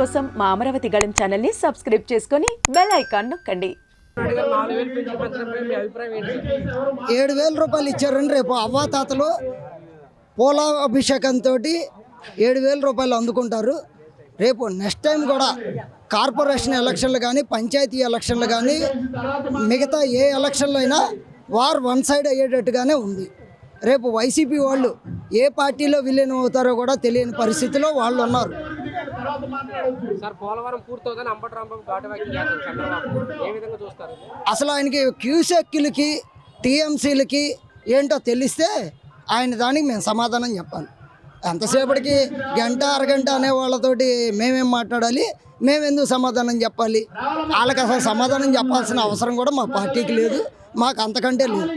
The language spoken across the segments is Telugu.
కోసం మా అమరావతి గళం ఛానల్ని సబ్స్క్రైబ్ చేసుకొని బెల్ ఐకాన్ నొక్కండి. ఏడు వేల రూపాయలు ఇచ్చారని రేపు అవ్వాతాతలు పూలాభిషేకంతో ఏడు వేల రూపాయలు అందుకుంటారు. రేపు నెక్స్ట్ టైం కూడా కార్పొరేషన్ ఎలక్షన్లు కానీ పంచాయతీ ఎలక్షన్లు కానీ మిగతా ఏ ఎలక్షన్లు అయినా వార్ వన్ సైడ్ అయ్యేటట్టుగానే ఉంది. రేపు వైసీపీ వాళ్ళు ఏ పార్టీలో విలీనం అవుతారో కూడా తెలియని పరిస్థితిలో వాళ్ళు ఉన్నారు. సార్ పోలవరం పూర్తవుదని అంబటి రాంబాబు ఘాటు వ్యాఖ్యలు చేస్తారు చంద్రబాబు. ఏ విధంగా చూస్తారు? అసలు ఆయనకి క్యూసెక్కిలకి టీఎంసీలకి ఏంటో తెలిస్తే ఆయన దానికి మేము సమాధానం చెప్పాలి. ఎంతసేపటికి గంట అరగంట అనే వాళ్ళతోటి మేమేం మాట్లాడాలి? మేమెందుకు సమాధానం చెప్పాలి? వాళ్ళకి అసలు సమాధానం చెప్పాల్సిన అవసరం కూడా మా పార్టీకి లేదు మాకు అంతకంటే లేదు.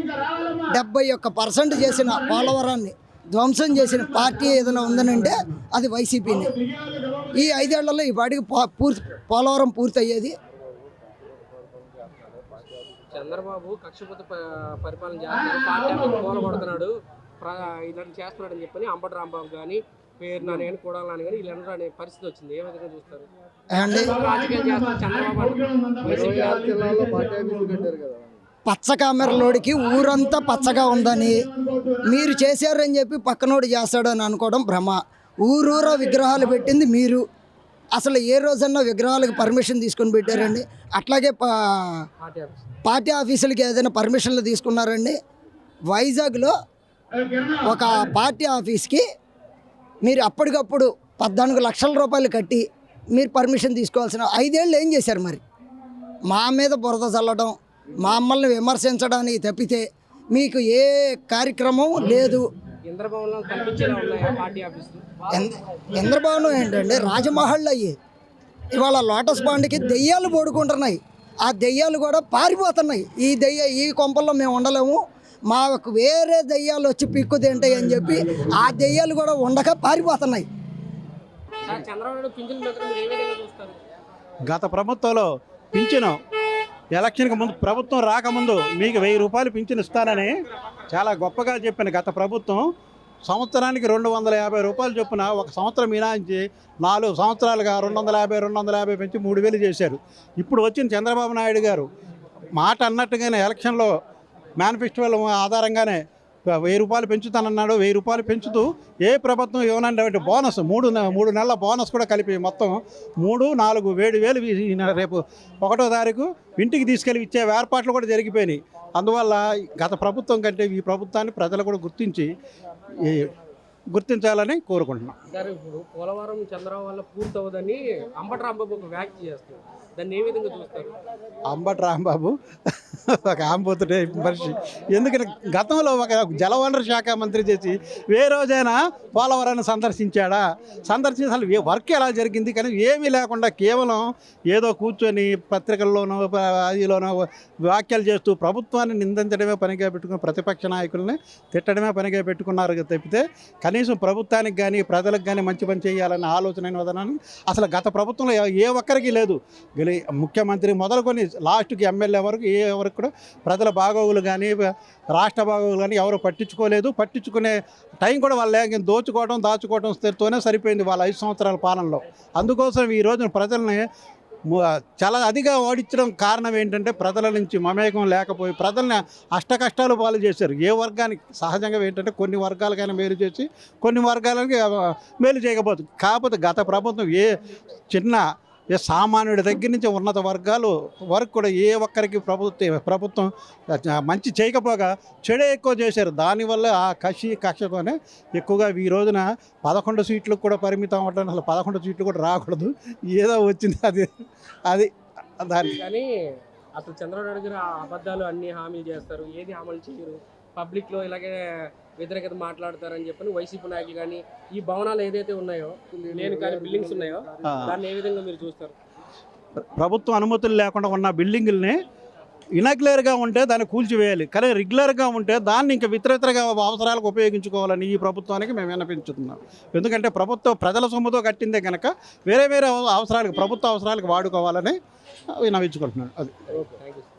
డెబ్బై ఒక్క పర్సెంట్ చేసిన పోలవరాన్ని ధ్వంసం చేసిన పార్టీ ఏదైనా ఉందనంటే అది వైసీపీని. ఈ ఐదేళ్ళలో ఈ పాటికి పో- పూర్తి పోలవరం పూర్తయ్యేది. చంద్రబాబు కక్షపతి పరిపాలన చేస్తున్నారు ఆఫీస్ కూలగొడుతున్నాడు. ఇలాంటి చేస్తున్నాడు అని చెప్పని అంబటి రాంబాబు కానీ పేరు నాని కానీ కూడాలని కానీ వీళ్ళందరూ అనే పరిస్థితి వచ్చింది. ఏ విధంగా చూస్తారు? రాజకీయాలు చంద్రబాబు వాళ్ళు. పచ్చ కామెరలోడికి ఊరంతా పచ్చగా ఉందని మీరు చేశారని చెప్పి పక్కనోడు చేస్తాడు అని అనుకోవడం భ్రమ. ఊరూరా విగ్రహాలు పెట్టింది మీరు. అసలు ఏ రోజన్నా విగ్రహాలకు పర్మిషన్ తీసుకొని పెట్టారండి? అట్లాగే పార్టీ ఆఫీసులకి ఏదైనా పర్మిషన్లు తీసుకున్నారండి? వైజాగ్లో ఒక పార్టీ ఆఫీస్కి మీరు అప్పటికప్పుడు పద్నాలుగు లక్షల రూపాయలు కట్టి మీరు పర్మిషన్ తీసుకోవాల్సిన ఐదేళ్ళు ఏం చేశారు మరి? మా మీద బురద చల్లడం మా అమ్మల్ని విమర్శించడానికి తప్పితే మీకు ఏ కార్యక్రమం లేదు. ఇంద్రభవనం ఏంటండి రాజమహల్ అయ్యి ఇవాళ లోటస్ పాండ్కి దెయ్యాలు పడుకుంటున్నాయి ఆ దెయ్యాలు కూడా పారిపోతున్నాయి. ఈ దెయ్య ఈ కొంపల్లో మేము ఉండలేము. మాకు వేరే దెయ్యాలు వచ్చి పిక్కు తింటాయి అని చెప్పి ఆ దెయ్యాలు కూడా ఉండక పారిపోతున్నాయి. గత ప్రభుత్వంలో పింఛను ఎలక్షన్కి ముందు ప్రభుత్వం రాకముందు మీకు వెయ్యి రూపాయలు పింఛను ఇస్తానని చాలా గొప్పగా చెప్పిన గత ప్రభుత్వం. సంవత్సరానికి రెండు వందల యాభై రూపాయలు చొప్పున ఒక సంవత్సరం మినాయించి నాలుగు సంవత్సరాలుగా రెండు వందల యాభై రెండు వందల యాభై పెంచి మూడు వేలు చేశారు. ఇప్పుడు వచ్చిన చంద్రబాబు నాయుడు గారు మాట అన్నట్టుగానే ఎలక్షన్లో మేనిఫెస్టోల ఆధారంగానే వెయ్యి రూపాయలు పెంచుతానన్నాడు వెయ్యి రూపాయలు పెంచుతూ ఏ ప్రభుత్వం ఇవ్వనంటే బోనస్ మూడు మూడు నెలల బోనస్ కూడా కలిపి మొత్తం మూడు నాలుగు వేడు వేలు రేపు ఒకటో తారీఖు ఇంటికి తీసుకెళ్ళి ఇచ్చే ఏర్పాట్లు కూడా జరిగిపోయినాయి. అందువల్ల గత ప్రభుత్వం కంటే ఈ ప్రభుత్వాన్ని ప్రజలు కూడా గుర్తించి గుర్తించాలని కోరుకుంటున్నాం. గారు ఇప్పుడు పోలవరం చంద్రబాబు వల్ల పూర్తవదని అంబటి రాంబాబు ఒక వ్యాఖ్య చేస్తారు దాన్ని ఏ విధంగా చూస్తారు? అంబటి రాంబాబు ఒక ఆంబోతుడే మనిషి. ఎందుకంటే గతంలో ఒక జలవనరు శాఖ మంత్రి చేసి ఏ రోజైనా పోలవరాన్ని సందర్శించాడా? సందర్శించి అసలు వర్క్ ఎలా జరిగింది? కానీ ఏమీ లేకుండా కేవలం ఏదో కూర్చొని పత్రికల్లోనో అదిలోనో వ్యాఖ్యలు చేస్తూ ప్రభుత్వాన్ని నిందించడమే పనిగా పెట్టుకుని ప్రతిపక్ష నాయకుల్ని తిట్టడమే పనిగా పెట్టుకున్నారు తప్పితే కనీసం ప్రభుత్వానికి కానీ ప్రజలకు కానీ మంచి పని చేయాలన్న ఆలోచన వదనాన్ని అసలు గత ప్రభుత్వంలో ఏ- ఒక్కరికి లేదు. ముఖ్యమంత్రి మొదలుకొని లాస్ట్కి ఎమ్మెల్యే వరకు ఏ వరకు కూడా ప్రజల బాగోగులు కానీ రాష్ట్ర బాగోగులు కానీ ఎవరు పట్టించుకోలేదు. పట్టించుకునే టైం కూడా వాళ్ళు లేక దోచుకోవడం దాచుకోవడం తోనే సరిపోయింది వాళ్ళ ఐదు సంవత్సరాల పాలనలో. అందుకోసం ఈ రోజున ప్రజల్ని చాలా అధిగా ఓడించడం కారణం ఏంటంటే ప్రజల నుంచి మమేకం లేకపోయి ప్రజల్ని అష్టకష్టాలు పాలు చేశారు. ఏ వర్గానికి సహజంగా ఏంటంటే కొన్ని వర్గాలకైనా మేలు చేసి కొన్ని వర్గాలకి మేలు చేయకపోతుంది కాకపోతే గత ప్రభుత్వం ఏ చిన్న సామాన్యుడి దగ్గర నుంచి ఉన్నత వర్గాలు వరకు కూడా ఏ ఒక్కరికి ప్రభుత్వ ప్రభుత్వం మంచి చేయకపోగా చెడే ఎక్కువ చేశారు. దానివల్ల ఆ కషి కక్షతోనే ఎక్కువగా ఈ రోజున పదకొండు సీట్లకు కూడా పరిమితం అవ్వడం అసలు పదకొండు సీట్లు కూడా రాకూడదు. ఏదో వచ్చింది అది అది దాని కానీ అసలు చంద్రబాబు నాయుడు గారు అబద్ధాలు అన్ని హామీలు చేస్తారు. ఏది అమలు చేయరు? పబ్లిక్లో ఇలాగే వ్యతిరేకత మాట్లాడతారని చెప్పని వైసీపీ నాయకులు కానీ ఈ భవనాలు ఏదైతే ఉన్నాయో లేని కానీ బిల్డింగ్స్ ఉన్నాయో. దాన్ని ఏ విధంగా మీరు చూస్తారు? ప్రభుత్వం అనుమతులు లేకుండా ఉన్న బిల్డింగుల్ని ఇనక్లియర్గా ఉంటే దాన్ని కూల్చివేయాలి. కానీ రెగ్యులర్గా ఉంటే దాన్ని ఇంకా ఇతరితరగా అవసరాలకు ఉపయోగించుకోవాలని ఈ ప్రభుత్వానికి మేము విన్నపించుతున్నాం. ఎందుకంటే ప్రభుత్వం ప్రజల సొమ్ముతో కట్టిందే కనుక వేరే వేరే అవసరాలకు ప్రభుత్వ అవసరాలకు వాడుకోవాలని విన్నవించుకుంటున్నాను అది. ఓకే